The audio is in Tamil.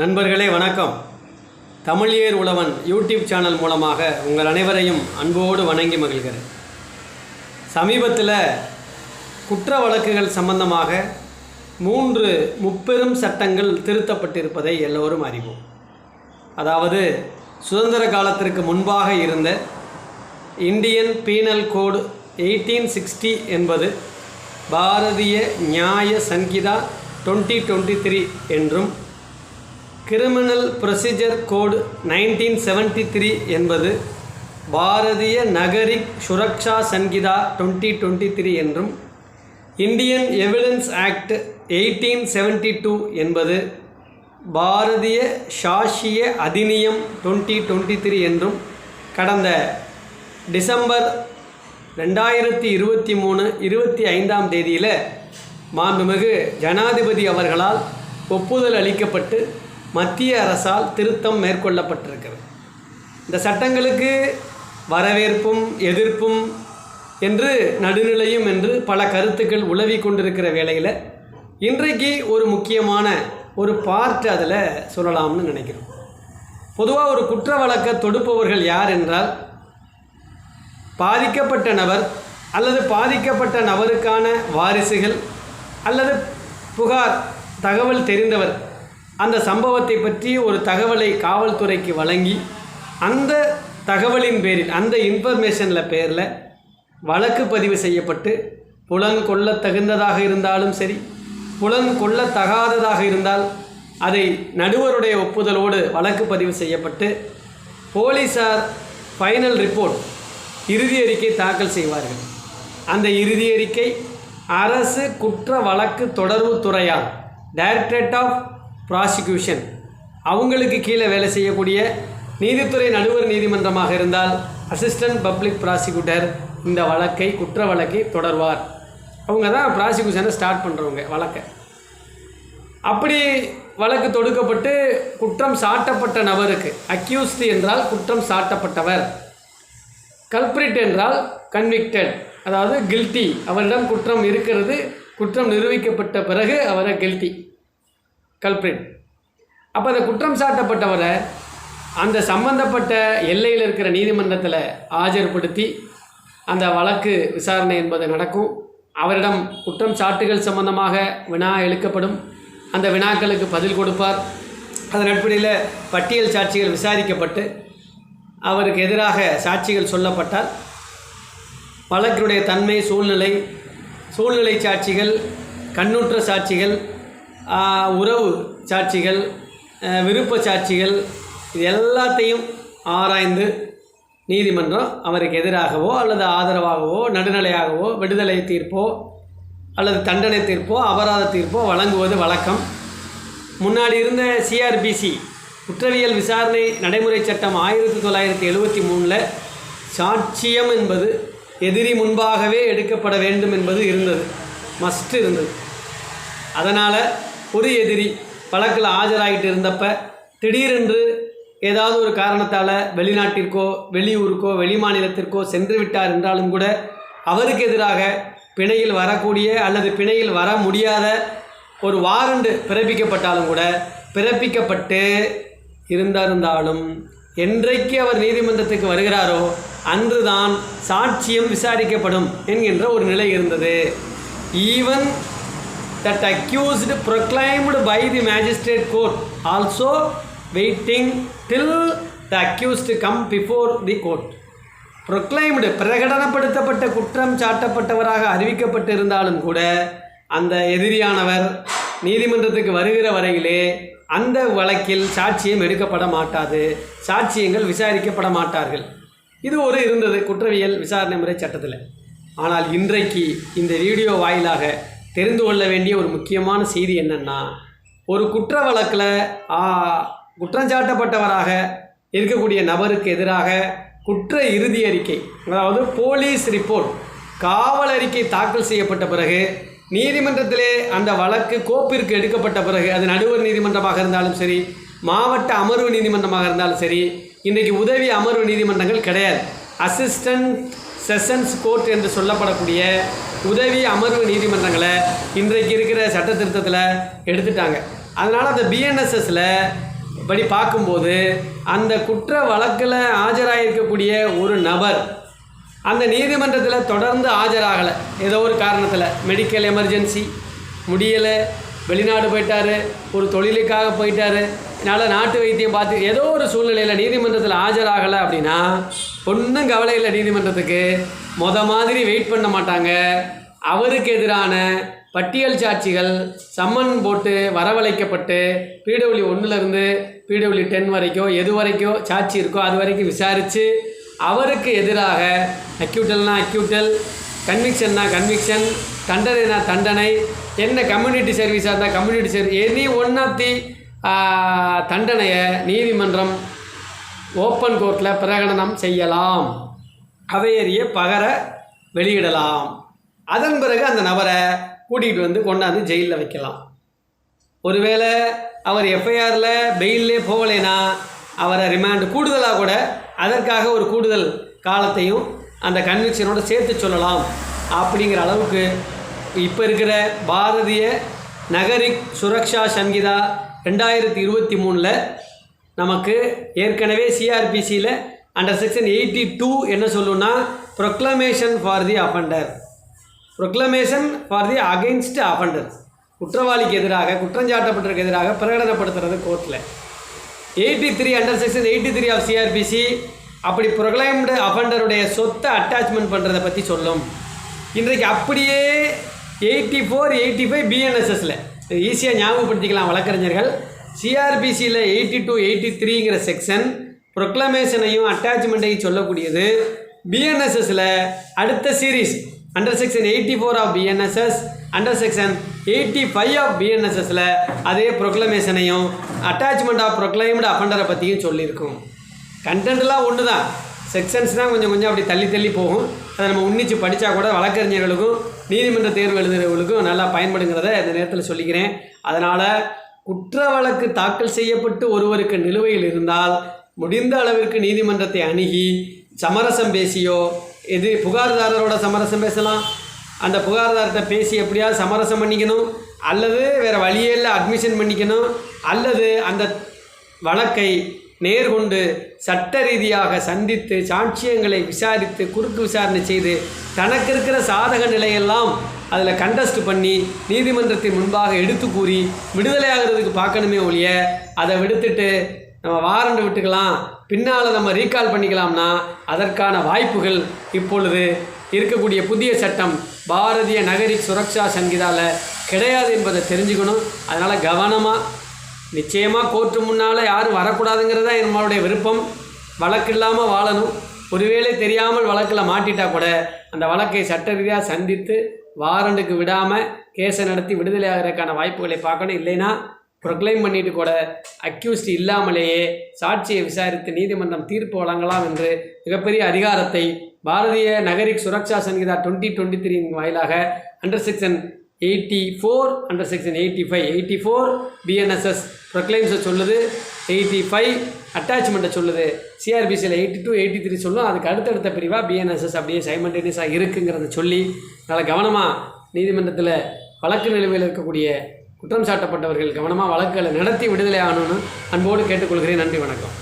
நண்பர்களே வணக்கம். தமிழியர் உழவன் யூடியூப் சேனல் மூலமாக உங்கள் அனைவரையும் அன்போடு வணங்கி மகிழ்கிறேன். சமீபத்தில் குற்ற வழக்குகள் சம்பந்தமாக மூன்று முப்பெரும் சட்டங்கள் திருத்தப்பட்டிருப்பதை எல்லோரும் அறிவோம். அதாவது சுதந்திர காலத்திற்கு முன்பாக இருந்த Indian penal code eighteen sixty என்பது Bharatiya Nyaya Sanhita twenty twenty three என்றும் criminal procedure code nineteen seventy three என்பது Bharatiya Nagarik Suraksha Sanhita twenty twenty three என்றும் Indian evidence act eighteen seventy two என்பது பாரதிய சாஷிய அதிநியம் டுவெண்ட்டி டுவெண்ட்டி த்ரீ என்றும் கடந்த டிசம்பர் ரெண்டாயிரத்தி இருபத்தி மூணு இருபத்தி ஐந்தாம் தேதியில் மாண்புமிகு ஜனாதிபதி அவர்களால் ஒப்புதல் அளிக்கப்பட்டு மத்திய அரசால் திருத்தம் மேற்கொள்ளப்பட்டிருக்கிறது. இந்த சட்டங்களுக்கு வரவேற்பும் எதிர்ப்பும் என்று நடுநிலையும் என்று பல கருத்துக்கள் உலவி கொண்டிருக்கிற வேளையில் இன்றைக்கு ஒரு முக்கியமான ஒரு பார்ட் அதில் சொல்லலாம்னு நினைக்கிறோம். பொதுவாக ஒரு குற்ற வழக்கை தொடுப்பவர்கள் யார் என்றால் பாதிக்கப்பட்ட நபர் அல்லது பாதிக்கப்பட்ட நபருக்கான வாரிசுகள் அல்லது புகார் தகவல் தெரிந்தவர் அந்த சம்பவத்தை பற்றி ஒரு தகவலை காவல்துறைக்கு வழங்கி அந்த தகவலின் பேரில் அந்த இன்ஃபர்மேஷனில் பேரில் வழக்கு பதிவு செய்யப்பட்டு புலன் கொள்ள தகுந்ததாக இருந்தாலும் சரி புலன் கொள்ள தகாததாக இருந்தால் அதை நடுவருடைய ஒப்புதலோடு வழக்கு பதிவு செய்யப்பட்டு போலீஸார் ஃபைனல் ரிப்போர்ட் இறுதி அறிக்கை தாக்கல் செய்வார்கள். அந்த இறுதி அறிக்கை அரசு குற்ற வழக்கு தொடர்பு துறையால் டைரக்டரேட் ஆஃப் ப்ராசிக்யூஷன் அவங்களுக்கு கீழே வேலை செய்யக்கூடிய நீதித்துறை நடுவர் நீதிமன்றமாக இருந்தால் அசிஸ்டன்ட் பப்ளிக் ப்ராசிக்யூட்டர் இந்த வழக்கை குற்ற வழக்கை தொடர்வார். அவங்க தான் ப்ராசிக்யூஷனை ஸ்டார்ட் பண்ணுறவங்க வழக்கை. அப்படி வழக்கு தொடுக்கப்பட்டு குற்றம் சாட்டப்பட்ட நபருக்கு அக்யூஸ்டு என்றால் குற்றம் சாட்டப்பட்டவர். கல்பிரிட் என்றால் கன்விக்டட் அதாவது கில்ட்டி அவரிடம் குற்றம் இருக்கிறது குற்றம் நிரூபிக்கப்பட்ட பிறகு அவரை கில்ட்டி கல்பிரிட் அப்போ அந்த குற்றம் சாட்டப்பட்டவரை அந்த சம்பந்தப்பட்ட எல்லையில் இருக்கிற நீதிமன்றத்தில் ஆஜர்படுத்தி அந்த வழக்கு விசாரணை என்பது நடக்கும். அவரிடம் குற்றம் சாட்டுகள் சம்பந்தமாக வினா எழுக்கப்படும் அந்த வினாக்களுக்கு பதில் கொடுப்பார். அதன் அடிப்படையில் பட்டியல் சாட்சிகள் விசாரிக்கப்பட்டு அவருக்கு எதிராக சாட்சிகள் சொல்லப்பட்டால் வழக்கினுடைய தன்மை சூழ்நிலை சூழ்நிலை சாட்சிகள் கண்ணுற்ற சாட்சிகள் உறவு சாட்சிகள் விருப்ப சாட்சிகள் இது எல்லாத்தையும் ஆராய்ந்து நீதிமன்றம் அவருக்கு எதிராகவோ அல்லது ஆதரவாகவோ நடுநிலையாகவோ விடுதலை தீர்ப்போ அல்லது தண்டனை தீர்ப்போ அபராத தீர்ப்போ வழங்குவது வழக்கம். முன்னாடி இருந்த சிஆர்பிசி குற்றவியல் விசாரணை நடைமுறை சட்டம் ஆயிரத்தி தொள்ளாயிரத்தி எழுபத்தி மூணில் சாட்சியம் என்பது எதிரி முன்பாகவே எடுக்கப்பட வேண்டும் என்பது இருந்தது. மஸ்ட் இருந்தது. அதனால் ஒரு எதிரி வழக்கில் ஆஜராகிட்டு இருந்தப்ப திடீரென்று ஏதாவது ஒரு காரணத்தால் வெளிநாட்டிற்கோ வெளியூருக்கோ வெளி மாநிலத்திற்கோ சென்று விட்டார் என்றாலும் கூட அவருக்கு எதிராக பிணையில் வரக்கூடிய அல்லது பிணையில் வர முடியாத ஒரு வாரண்டு பிறப்பிக்கப்பட்டாலும் கூட பிறப்பிக்கப்பட்டு இருந்திருந்தாலும் என்றைக்கு அவர் நீதிமன்றத்துக்கு வருகிறாரோ அன்றுதான் சாட்சியம் விசாரிக்கப்படும் என்கின்ற ஒரு நிலை இருந்தது. Even that accused proclaimed by the magistrate court. Also waiting till the accused come before the court. Proclaimed பிரகடனப்படுத்தப்பட்ட குற்றம் சாட்டப்பட்டவராக அறிவிக்கப்பட்டிருந்தாலும் கூட அந்த எதிரியானவர் நீதிமன்றத்துக்கு வருகிற வரையிலே அந்த வழக்கில் சாட்சியம் எடுக்கப்பட மாட்டாது சாட்சியங்கள் விசாரிக்கப்பட மாட்டார்கள். இது ஒரு இருந்தது குற்றவியல் விசாரணை முறை சட்டத்தில். ஆனால் இன்றைக்கு இந்த வீடியோ வாயிலாக தெரிந்து கொள்ள வேண்டிய ஒரு முக்கியமான செய்தி என்னென்னா ஒரு குற்ற வழக்கில் குற்றஞ்சாட்டப்பட்டவராக இருக்கக்கூடிய நபருக்கு எதிராக குற்ற இறுதி அறிக்கை அதாவது போலீஸ் ரிப்போர்ட் காவல் அறிக்கை தாக்கல் செய்யப்பட்ட பிறகு நீதிமன்றத்திலே அந்த வழக்கு கோப்பிற்கு எடுக்கப்பட்ட பிறகு அது நடுவர் நீதிமன்றமாக இருந்தாலும் சரி மாவட்ட அமர்வு நீதிமன்றமாக இருந்தாலும் சரி இன்றைக்கு உதவி அமர்வு நீதிமன்றங்கள் கிடையாது. அசிஸ்டன்ட் செஷன்ஸ் கோர்ட் என்று சொல்லப்படக்கூடிய உதவி அமர்வு நீதிமன்றங்களை இன்றைக்கு இருக்கிற சட்ட திருத்தத்தில் எடுத்துட்டாங்க. அதனால் அந்த பிஎன்எஸ்எஸில் படி பார்க்கும்போது அந்த குற்ற வழக்கில் ஆஜராயிருக்கக்கூடிய ஒரு நபர் அந்த நீதிமன்றத்தில் தொடர்ந்து ஆஜராகலை. ஏதோ ஒரு காரணத்தில். மெடிக்கல் எமர்ஜென்சி முடியலை. வெளிநாடு போயிட்டாரு ஒரு தொழிலுக்காக போயிட்டாரு. என்னால் நாட்டு வைத்தியம் பார்த்து ஏதோ ஒரு சூழ்நிலையில் நீதிமன்றத்தில் ஆஜராகலை அப்படின்னா ஒன்றும் கவலை இல்லை நீதிமன்றத்துக்கு. மொத மாதிரி வெயிட் பண்ண மாட்டாங்க. அவருக்கு எதிரான பட்டியல் சாட்சிகள் சம்மன் போட்டு வரவழைக்கப்பட்டு பிடபிள்யூ ஒன்றுலேருந்து பிடபிள்யூ டென் வரைக்கும் எது வரைக்கும் சாட்சி இருக்கோ அது வரைக்கும் விசாரித்து அவருக்கு எதிராக அக்யூட்டல்னா அக்யூட்டல் கன்விக்ஷன்னா கன்விக்ஷன் தண்டனைனா தண்டனை என்ன கம்யூனிட்டி சர்வீஸாக இருந்தால் community service any one of the தண்டனையை நீதிமன்றம் ஓப்பன் கோர்ட்டில் பிரகடனம் செய்யலாம். அவையறிய பகர வெளியிடலாம். அதன் பிறகு அந்த நபரை கூட்டிகிட்டு வந்து கொண்டாந்து ஜெயிலில் வைக்கலாம். ஒருவேளை அவர் எஃப்ஐஆரில் பெயிலே போகலைன்னா அவரை ரிமாண்டு கூடுதலாக கூட அதற்காக ஒரு கூடுதல் காலத்தையும் அந்த கன்விக்ஷனோட சேர்த்து சொல்லலாம். அப்படிங்கிற அளவுக்கு இப்போ இருக்கிற பாரதிய நகரிக் சுரக்ஷா சங்கீதா ரெண்டாயிரத்தி இருபத்தி மூணில் நமக்கு ஏற்கனவே சிஆர்பிசியில் அண்டர் செக்ஷன் எயிட்டி டூ என்ன சொல்லுன்னா proclamation for the offender proclamation for the against offender குற்றவாளிக்கு எதிராக குற்றஞ்சாட்டப்பட்டவருக்கு எதிராக பிரகடனப்படுத்துறது கோர்ட்டில் eighty three under section eighty three of CrPC அப்படி ப்ரொக்ளைம்டு அஃபண்டருடைய சொத்தை அட்டாச்மெண்ட் பண்ணுறதை பற்றி சொல்லும். இன்றைக்கு அப்படியே எயிட்டி ஃபோர் எயிட்டி ஃபைவ் பிஎன்எஸ்எஸில் ஈஸியாக ஞாபகப்படுத்திக்கலாம் வழக்கறிஞர்கள். சிஆர்பிசியில் எயிட்டி டூ எயிட்டி த்ரீங்கிற செக்ஷன் ப்ரொக்ளமேஷனையும் அட்டாச்மெண்ட்டையும் சொல்லக்கூடியது. பிஎன்எஸ்எஸில் அடுத்த series under section eighty four of BNSS under section eighty five of பிஎன்எஸ்எஸில் அதே ப்ரொக்ளமேஷனையும் அட்டாச்மெண்ட் ஆஃப் ப்ரொக்ளைம்டு அஃபண்டரை பற்றியும் சொல்லியிருக்கும். கண்டென்ட்லாம் ஒன்று தான் செக்ஷன்ஸ் தான் கொஞ்சம் கொஞ்சம் அப்படி தள்ளி தள்ளி போகும். அதை நம்ம உன்னிச்சு படித்தா கூட வழக்கறிஞர்களுக்கும் நீதிமன்ற தேர்வு எழுதுகிறவர்களுக்கும் நல்லா பயன்படுங்கிறத இந்த நேரத்தில் சொல்லிக்கிறேன். அதனால் குற்ற வழக்கு தாக்கல் செய்யப்பட்டு ஒருவருக்கு நிலுவையில் இருந்தால் முடிந்த அளவிற்கு நீதிமன்றத்தை அணுகி சமரசம் பேசியோ எது புகார்தாரரோட சமரசம் பேசலாம். அந்த புகார்தாரத்தை பேசி எப்படியாவது சமரசம் பண்ணிக்கணும். அல்லது வேறு வழியே இல்லை அட்மிஷன் பண்ணிக்கணும். அல்லது அந்த வழக்கை நேர்கொண்டு சட்ட ரீதியாக சந்தித்து சாட்சியங்களை விசாரித்து குறுக்கு விசாரணை செய்து தனக்கு இருக்கிற சாதக நிலையெல்லாம் அதில் கண்டஸ்ட் பண்ணி நீதிமன்றத்தின் முன்பாக எடுத்து கூறி விடுதலை ஆகிறதுக்கு பார்க்கணுமே ஒழிய அதை விடுத்துட்டு நம்ம வாரண்ட் விட்டுக்கலாம் பின்னால் நம்ம ரீகால் பண்ணிக்கலாம்னா அதற்கான வாய்ப்புகள் இப்பொழுது இருக்கக்கூடிய புதிய சட்டம் பாரதிய நகரி சுரக்ஷா சங்கீதாவில் கிடையாது என்பதை தெரிஞ்சுக்கணும். அதனால் கவனமாக நிச்சயமாக கோர்ட்டு முன்னால் யாரும் வரக்கூடாதுங்கிறது தான் நம்மளுடைய விருப்பம். வழக்கு இல்லாமல் வாழணும். ஒருவேளை தெரியாமல் வழக்கில் மாட்டிட்டா கூட அந்த வழக்கை சட்ட ரீதியாக சந்தித்து வாரண்டுக்கு விடாமல் கேஸை நடத்தி விடுதலை ஆகிறதுக்கான வாய்ப்புகளை பார்க்கணும். இல்லைன்னா ப்ரொக்ளைம் பண்ணிட்டு கூட அக்யூஸ்ட் இல்லாமலேயே சாட்சியை விசாரித்து நீதிமன்றம் தீர்ப்பு வழங்கலாம் என்று மிகப்பெரிய அதிகாரத்தை Bharatiya Nagarik Suraksha Sanhita twenty twenty three வாயிலாக under section eighty four under section eighty five eighty four BNSS ப்ரொக்ளைம்ஸை சொல்லுது. எயிட்டி ஃபைவ் அட்டாச்மெண்ட்டை சொல்லுது. சிஆர்பிசியில் எயிட்டி டூ எயிட்டி த்ரீ சொல்லும். அதுக்கு அடுத்தடுத்த பிரிவாக பிஎன்எஸ்எஸ் அப்படியே சைமண்டேனியஸாக இருக்குங்கிறத சொல்லி அதனால் கவனமாக நீதிமன்றத்தில் வழக்கு நிலுவையில் இருக்கக்கூடிய குற்றம் சாட்டப்பட்டவர்கள் கவனமாக வழக்குகளை நடத்தி விடுதலை ஆகணும்னு அன்போடு கேட்டுக்கொள்கிறேன். நன்றி வணக்கம்.